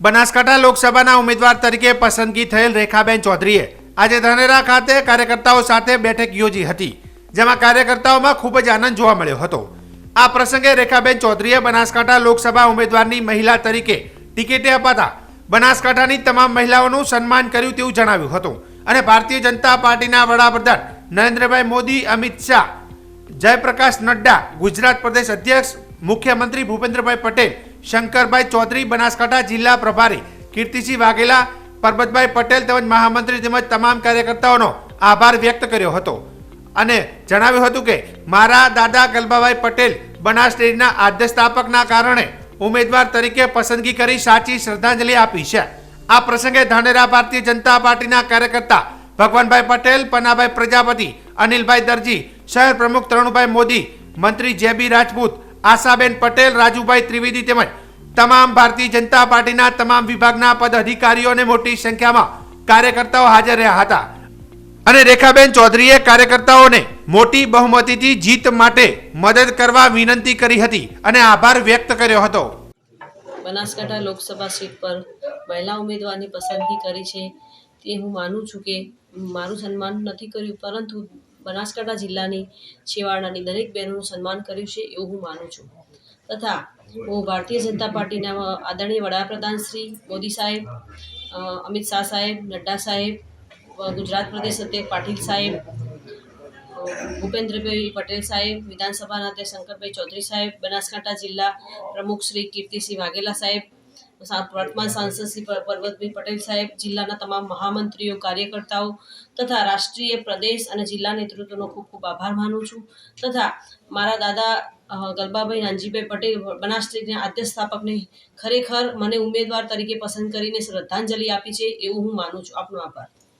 બનાસકાંઠા લોકસભાના ઉમેદવાર તરીકે પસંદગી થયેલ રેખાબેન ચૌધરીએ આજે ધાનેરા ખાતે કાર્યકર્તાઓ સાથે બેઠક યોજી હતી, જેમાં કાર્યકર્તાઓમાં ખૂબ જ આનંદ જોવા મળ્યો હતો. આ પ્રસંગે રેખાબેન ચૌધરીએ બનાસકાંઠા લોકસભા ઉમેદવારની મહિલા તરીકે ટિકિટે અપાતા બનાસકાંઠાની તમામ મહિલાઓનું સન્માન કર્યું તેવું જણાવ્યું હતું અને ભારતીય જનતા પાર્ટીના વડાપ્રધાન નરેન્દ્રભાઈ મોદી, અમિત શાહ, જયપ્રકાશ નડ્ડા, ગુજરાત પ્રદેશ અધ્યક્ષ, મુખ્યમંત્રી ભૂપેન્દ્રભાઈ પટેલ શંકરભાઈ ચૌધરી, બનાસકાંઠા જિલ્લા પ્રભારી કીર્તિસિંહ વાઘેલા, પરબતભાઈ પટેલ તેમજ મહામંત્રી તેમજ તમામ કાર્યકર્તાઓનો આભાર વ્યક્ત કર્યો હતો. અને જણાવ્યું હતું કે, મારા દાદા ગલબાભાઈ પટેલ બનાસ ડેરીના આદ્ય સ્થાપકના કારણે ઉમેદવાર તરીકે પસંદગી કરી સાચી શ્રદ્ધાંજલિ આપી છે. આ પ્રસંગે ધાનેરા ભારતીય જનતા પાર્ટીના કાર્યકર્તા ભગવાનભાઈ પટેલ, પન્નાભાઈ પ્રજાપતિ, અનિલભાઈ દરજી, શહેર પ્રમુખ તરુણભાઈ મોદી, મંત્રી જેબી રાજપૂત આશાબેન પટેલ, રાજુભાઈ ત્રિવેદી તેમજ તમામ ભારતીય જનતા પાર્ટીના તમામ વિભાગના પદ અધિકારીઓ અને મોટી સંખ્યામાં કાર્યકર્તાઓ હાજર રહ્યા હતા. અને રેખાબેન ચૌધરીએ કાર્યકર્તાઓને મોટી બહુમતીથી જીત માટે મદદ કરવા વિનંતી કરી હતી અને આભાર વ્યક્ત કર્યો હતો. બનાસકાંઠા લોકસભા સીટ પર મહિલા ઉમેદવારની પસંદગી કરી છે તે હું માનું છું કે મારું સન્માન નથી કર્યું, પરંતુ બનાસકાંઠા જિલ્લાની છેવાડાની દરેક બહેનોનું સન્માન કર્યું છે એવું હું માનું છું. તથા હું ભારતીય જનતા પાર્ટીના આદરણીય વડાપ્રધાન શ્રી મોદી સાહેબ અમિત શાહ સાહેબ, નડ્ડા સાહેબ ગુજરાત પ્રદેશ અધ્યક્ષ પાટીલ સાહેબ ભૂપેન્દ્રભાઈ પટેલ સાહેબ, વિધાનસભાના અધ્યક્ષ શંકરભાઈ ચૌધરી સાહેબ, બનાસકાંઠા જિલ્લા પ્રમુખ શ્રી કીર્તિસિંહ વાઘેલા સાહેબ વર્તમાન સાંસદ શ્રી પર્વતભાઈ પટેલ સાહેબ, જિલ્લાના તમામ મહામંત્રીઓ, કાર્યકર્તાઓ તથા રાષ્ટ્રીય પ્રદેશ અને જિલ્લા નેતૃત્વનો ખૂબ ખૂબ આભાર માનું છું. તથા મારા દાદા ગલબાભાઈ નાનજીભાઈ પટેલ બનાસના આદ્ય સ્થાપકને ખરેખર મને ઉમેદવાર તરીકે પસંદ કરીને શ્રદ્ધાંજલિ આપી છે, એવું હું માનું છું. આપનો આભાર.